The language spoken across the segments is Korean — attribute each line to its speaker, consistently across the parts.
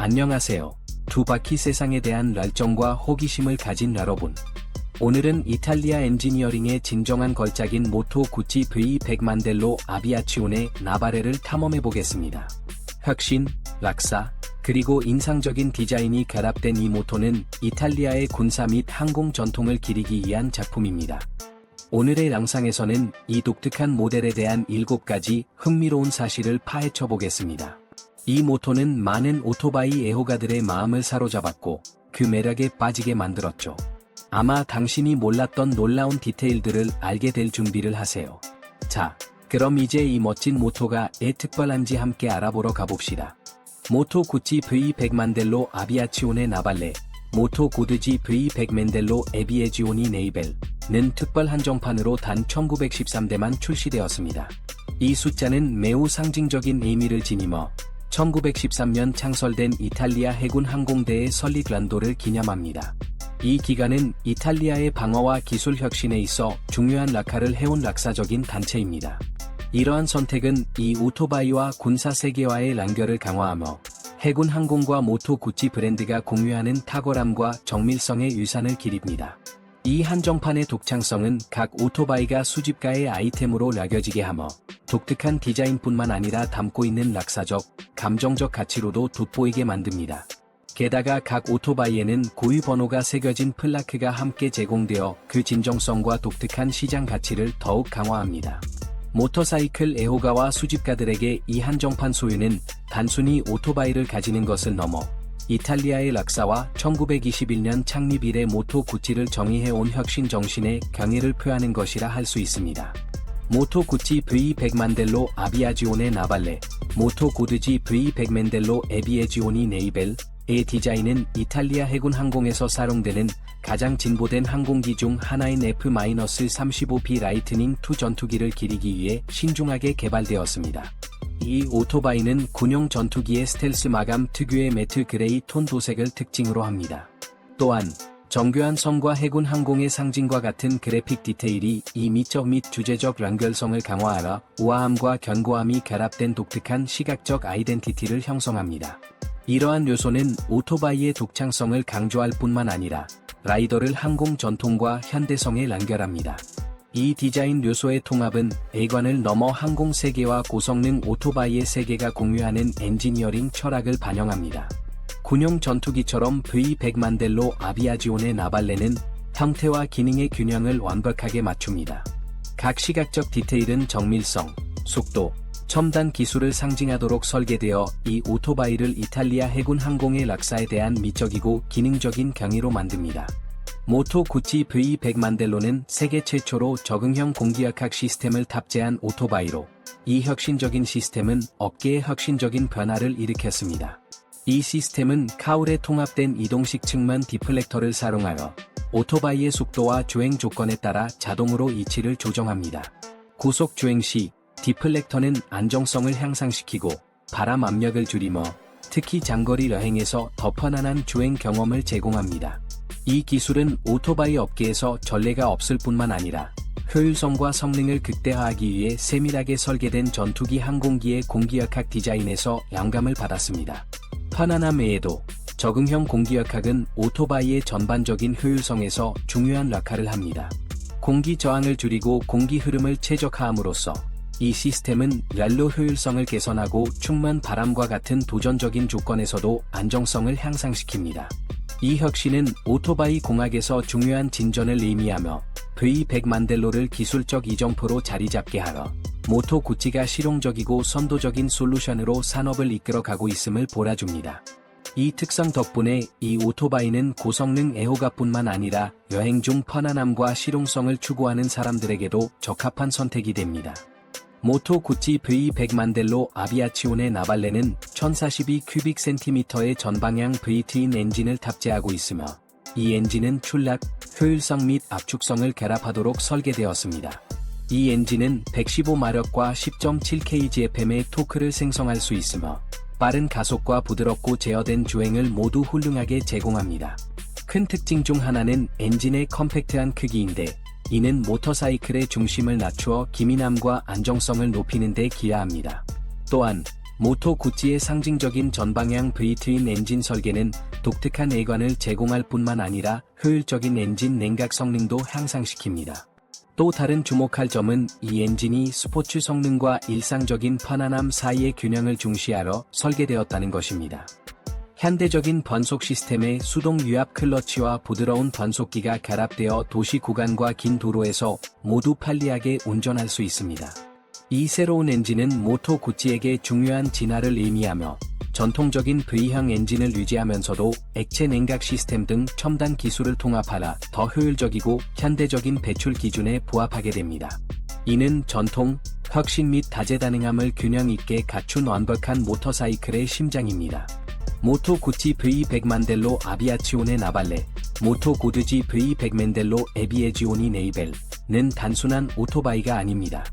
Speaker 1: 안녕하세요. 두 바퀴 세상에 대한 열정과 호기심을 가진 여러분. 오늘은 이탈리아 엔지니어링의 진정한 걸작인 모토 구찌 V100 만델로 아비아치온의 나바레를 탐험해 보겠습니다. 혁신, 락사, 그리고 인상적인 디자인이 결합된 이 모토는 이탈리아의 군사 및 항공 전통을 기리기 위한 작품입니다. 오늘의 영상에서는 이 독특한 모델에 대한 7가지 흥미로운 사실을 파헤쳐 보겠습니다. 이 모토는 많은 오토바이 애호가들의 마음을 사로잡았고 그 매력에 빠지게 만들었죠. 아마 당신이 몰랐던 놀라운 디테일들을 알게 될 준비를 하세요. 자, 그럼 이제 이 멋진 모토가 왜 특별한지 함께 알아보러 가봅시다. 모토 구찌 V100 만델로 아비아치온의 나발레, 모토 고드지 V100 맨델로 에비에지오니 네이벨는 특별 한정판으로 단 1913대만 출시되었습니다. 이 숫자는 매우 상징적인 의미를 지니며 1913년 창설된 이탈리아 해군 항공대의 설립 연도를 기념합니다. 이 기간은 이탈리아의 방어와 기술 혁신에 있어 중요한 락카를 해온 락사적인 단체입니다. 이러한 선택은 이 오토바이와 군사 세계화의 연결을 강화하며 해군 항공과 모토 구찌 브랜드가 공유하는 탁월함과 정밀성의 유산을 기립니다. 이 한정판의 독창성은 각 오토바이가 수집가의 아이템으로 여겨지게 하며 독특한 디자인뿐만 아니라 담고 있는 락사적, 감정적 가치로도 돋보이게 만듭니다. 게다가 각 오토바이에는 고유 번호가 새겨진 플라크가 함께 제공되어 그 진정성과 독특한 시장 가치를 더욱 강화합니다. 모터사이클 애호가와 수집가들에게 이 한정판 소유는 단순히 오토바이를 가지는 것을 넘어 이탈리아의 락사와 1921년 창립 이래 모토 구찌를 정의해온 혁신 정신의 경의를 표하는 것이라 할 수 있습니다. 모토 구찌 V100 만델로 아비아지온의 나발레, 모토 고드지 V100 맨델로 에비에지오니 네이벨, 의 디자인은 이탈리아 해군 항공에서 사용되는 가장 진보된 항공기 중 하나인 F-35B 라이트닝 2 전투기를 기리기 위해 신중하게 개발되었습니다. 이 오토바이는 군용 전투기의 스텔스 마감 특유의 매트 그레이 톤 도색을 특징으로 합니다. 또한 정교한 성과 해군 항공의 상징과 같은 그래픽 디테일이 이 미적 및 주제적 연결성을 강화하라 우아함과 견고함이 결합된 독특한 시각적 아이덴티티를 형성합니다. 이러한 요소는 오토바이의 독창성을 강조할 뿐만 아니라 라이더를 항공 전통과 현대성에 연결합니다. 이 디자인 요소의 통합은 애관을 넘어 항공 세계와 고성능 오토바이의 세계가 공유하는 엔지니어링 철학을 반영합니다. 군용 전투기처럼 V100 만델로 아비아지온의 나발레는 형태와 기능의 균형을 완벽하게 맞춥니다. 각 시각적 디테일은 정밀성, 속도, 첨단 기술을 상징하도록 설계되어 이 오토바이를 이탈리아 해군 항공의 락사에 대한 미적이고 기능적인 경위로 만듭니다. 모토 구찌 V100 만델로는 세계 최초로 적응형 공기역학 시스템을 탑재한 오토바이로 이 혁신적인 시스템은 업계의 혁신적인 변화를 일으켰습니다. 이 시스템은 카울에 통합된 이동식 측면 디플렉터를 사용하여 오토바이의 속도와 주행 조건에 따라 자동으로 이치를 조정합니다. 고속 주행 시 디플렉터는 안정성을 향상시키고 바람 압력을 줄이며 특히 장거리 여행에서 더 편안한 주행 경험을 제공합니다. 이 기술은 오토바이 업계에서 전례가 없을 뿐만 아니라 효율성과 성능을 극대화하기 위해 세밀하게 설계된 전투기 항공기의 공기역학 디자인에서 영감을 받았습니다. 편안함 외에도 적응형 공기역학은 오토바이의 전반적인 효율성에서 중요한 역할을 합니다. 공기 저항을 줄이고 공기 흐름을 최적화함으로써 이 시스템은 랄로 효율성을 개선하고 충만 바람과 같은 도전적인 조건에서도 안정성을 향상시킵니다. 이 혁신은 오토바이 공학에서 중요한 진전을 의미하며 V100 만 델로를 기술적 이정표로 자리잡게 하여 모토 구찌가 실용적이고 선도적인 솔루션으로 산업을 이끌어가고 있음을 보여줍니다. 이 특성 덕분에 이 오토바이는 고성능 애호가뿐만 아니라 여행 중 편안함과 실용성을 추구하는 사람들에게도 적합한 선택이 됩니다. 모토 구찌 V100 만델로 아비아치온의 나발레는 1042 큐빅 센티미터의 전방향 V-트윈 엔진을 탑재하고 있으며 이 엔진은 출락, 효율성 및 압축성을 결합하도록 설계되었습니다. 이 엔진은 115마력과 10.7kgfm의 토크를 생성할 수 있으며 빠른 가속과 부드럽고 제어된 주행을 모두 훌륭하게 제공합니다. 큰 특징 중 하나는 엔진의 컴팩트한 크기인데 이는 모터사이클의 중심을 낮추어 기민함과 안정성을 높이는 데 기여합니다. 또한 모토 구찌의 상징적인 전방향 V-트윈 엔진 설계는 독특한 외관을 제공할 뿐만 아니라 효율적인 엔진 냉각 성능도 향상시킵니다. 또 다른 주목할 점은 이 엔진이 스포츠 성능과 일상적인 편안함 사이의 균형을 중시하러 설계되었다는 것입니다. 현대적인 변속 시스템의 수동 유압 클러치와 부드러운 변속기가 결합되어 도시 구간과 긴 도로에서 모두 편리하게 운전할 수 있습니다. 이 새로운 엔진은 모토 구찌에게 중요한 진화를 의미하며 전통적인 V형 엔진을 유지하면서도 액체 냉각 시스템 등 첨단 기술을 통합하라 더 효율적이고 현대적인 배출 기준에 부합하게 됩니다. 이는 전통, 혁신 및 다재다능함을 균형 있게 갖춘 완벽한 모터사이클의 심장입니다. 모토 구찌 V100 만델로 아비아치온의 나발레, 모토 고드지 V100 맨델로 에비에지오니 네이벨는 단순한 오토바이가 아닙니다.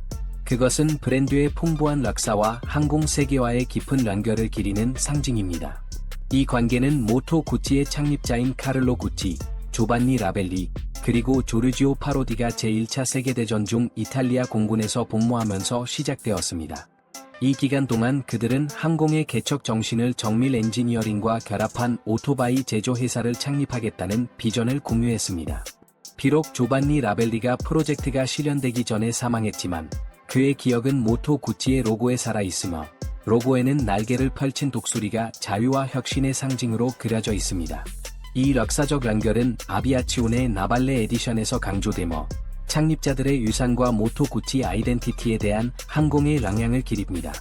Speaker 1: 그것은 브랜드의 풍부한 락사와 항공 세계와의 깊은 연결을 기리는 상징입니다. 이 관계는 모토 구찌의 창립자인 카를로 구찌, 조반니 라벨리, 그리고 조르지오 파로디가 제1차 세계대전 중 이탈리아 공군에서 복무하면서 시작되었습니다. 이 기간 동안 그들은 항공의 개척 정신을 정밀 엔지니어링과 결합한 오토바이 제조 회사를 창립하겠다는 비전을 공유했습니다. 비록 조반니 라벨리가 프로젝트가 실현되기 전에 사망했지만 그의 기억은 모토 구찌의 로고에 살아있으며 로고에는 날개를 펼친 독수리가 자유와 혁신의 상징으로 그려져 있습니다. 이 역사적 연결은 아비아치온의 나발레 에디션에서 강조되며 창립자들의 유산과 모토 구찌 아이덴티티에 대한 항공의 랑향을 기립니다.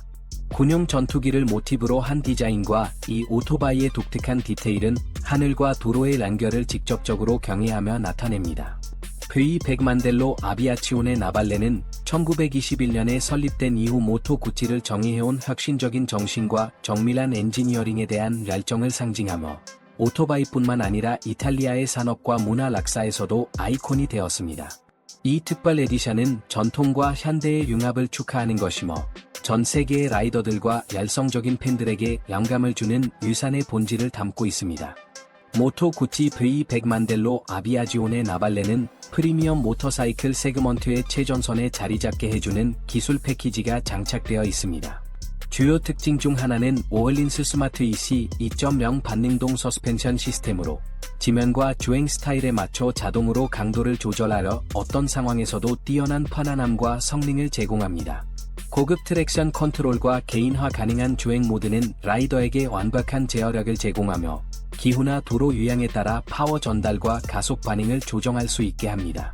Speaker 1: 군용 전투기를 모티브로 한 디자인과 이 오토바이의 독특한 디테일은 하늘과 도로의 연결을 직접적으로 경외하며 나타냅니다. V100 만델로 아비아치온의 나발레는 1921년에 설립된 이후 모토 구찌를 정의해온 혁신적인 정신과 정밀한 엔지니어링에 대한 열정을 상징하며 오토바이뿐만 아니라 이탈리아의 산업과 문화 락사에서도 아이콘이 되었습니다. 이 특별 에디션은 전통과 현대의 융합을 축하하는 것이며 전 세계의 라이더들과 열성적인 팬들에게 영감을 주는 유산의 본질을 담고 있습니다. 모토 구찌 V100 만델로 아비아지온의 나발레는 프리미엄 모터사이클 세그먼트의 최전선에 자리 잡게 해주는 기술 패키지가 장착되어 있습니다. 주요 특징 중 하나는 오얼린스 스마트 EC 2.0 반능동 서스펜션 시스템으로 지면과 주행 스타일에 맞춰 자동으로 강도를 조절하여 어떤 상황에서도 뛰어난 편안함과 성능을 제공합니다. 고급 트랙션 컨트롤과 개인화 가능한 주행 모드는 라이더에게 완벽한 제어력을 제공하며 기후나 도로 유향에 따라 파워 전달과 가속 반응을 조정할 수 있게 합니다.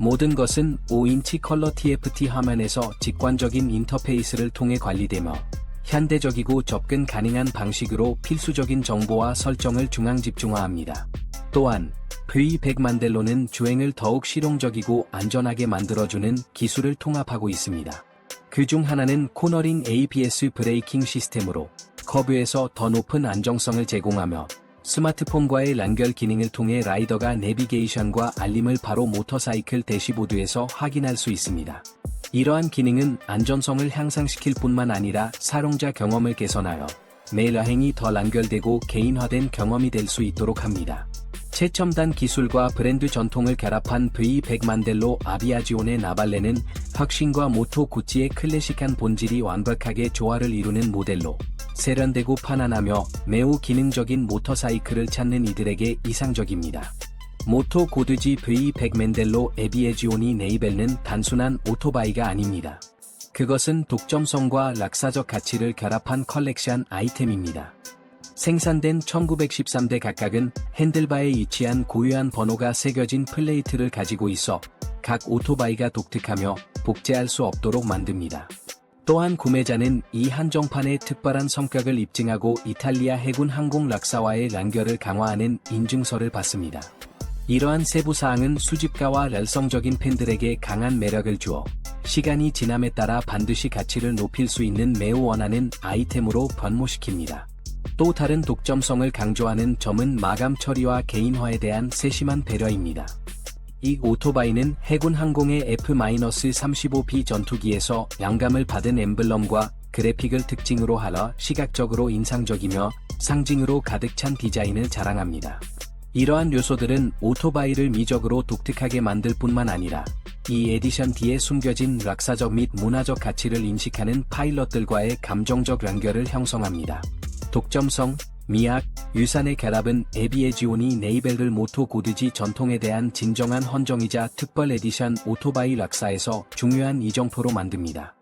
Speaker 1: 모든 것은 5인치 컬러 TFT 화면에서 직관적인 인터페이스를 통해 관리되며 현대적이고 접근 가능한 방식으로 필수적인 정보와 설정을 중앙 집중화합니다. 또한 V100 만델로는 주행을 더욱 실용적이고 안전하게 만들어주는 기술을 통합하고 있습니다. 그중 하나는 코너링 ABS 브레이킹 시스템으로 커브에서 더 높은 안정성을 제공하며 스마트폰과의 연결 기능을 통해 라이더가 내비게이션과 알림을 바로 모터사이클 대시보드에서 확인할 수 있습니다. 이러한 기능은 안전성을 향상시킬 뿐만 아니라 사용자 경험을 개선하여 매 여행이 더 연결되고 개인화된 경험이 될 수 있도록 합니다. 최첨단 기술과 브랜드 전통을 결합한 V100 만델로 아비아지온의 나발레는 혁신과 모토 구찌의 클래식한 본질이 완벽하게 조화를 이루는 모델로 세련되고 편안하며 매우 기능적인 모터사이클을 찾는 이들에게 이상적입니다. 모토 고드지 V100 맨델로 에비에지오니 네이벨은 단순한 오토바이가 아닙니다. 그것은 독점성과 락사적 가치를 결합한 컬렉션 아이템입니다. 생산된 1913대 각각은 핸들바에 위치한 고유한 번호가 새겨진 플레이트를 가지고 있어 각 오토바이가 독특하며 복제할 수 없도록 만듭니다. 또한 구매자는 이 한정판의 특별한 성격을 입증하고 이탈리아 해군 항공 락사와의 연결을 강화하는 인증서를 받습니다. 이러한 세부 사항은 수집가와 열성적인 팬들에게 강한 매력을 주어 시간이 지남에 따라 반드시 가치를 높일 수 있는 매우 원하는 아이템으로 변모시킵니다. 또 다른 독점성을 강조하는 점은 마감 처리와 개인화에 대한 세심한 배려입니다. 이 오토바이는 해군 항공의 F-35B 전투기에서 영감을 받은 엠블럼과 그래픽을 특징으로 하여 시각적으로 인상적이며 상징으로 가득 찬 디자인을 자랑합니다. 이러한 요소들은 오토바이를 미적으로 독특하게 만들 뿐만 아니라 이 에디션 뒤에 숨겨진 락사적 및 문화적 가치를 인식하는 파일럿들과의 감정적 연결을 형성합니다. 독점성, 미학, 유산의 결합은 에비에지오니 네이벨을 모토 고드지 전통에 대한 진정한 헌정이자 특별 에디션 오토바이 락사에서 중요한 이정표로 만듭니다.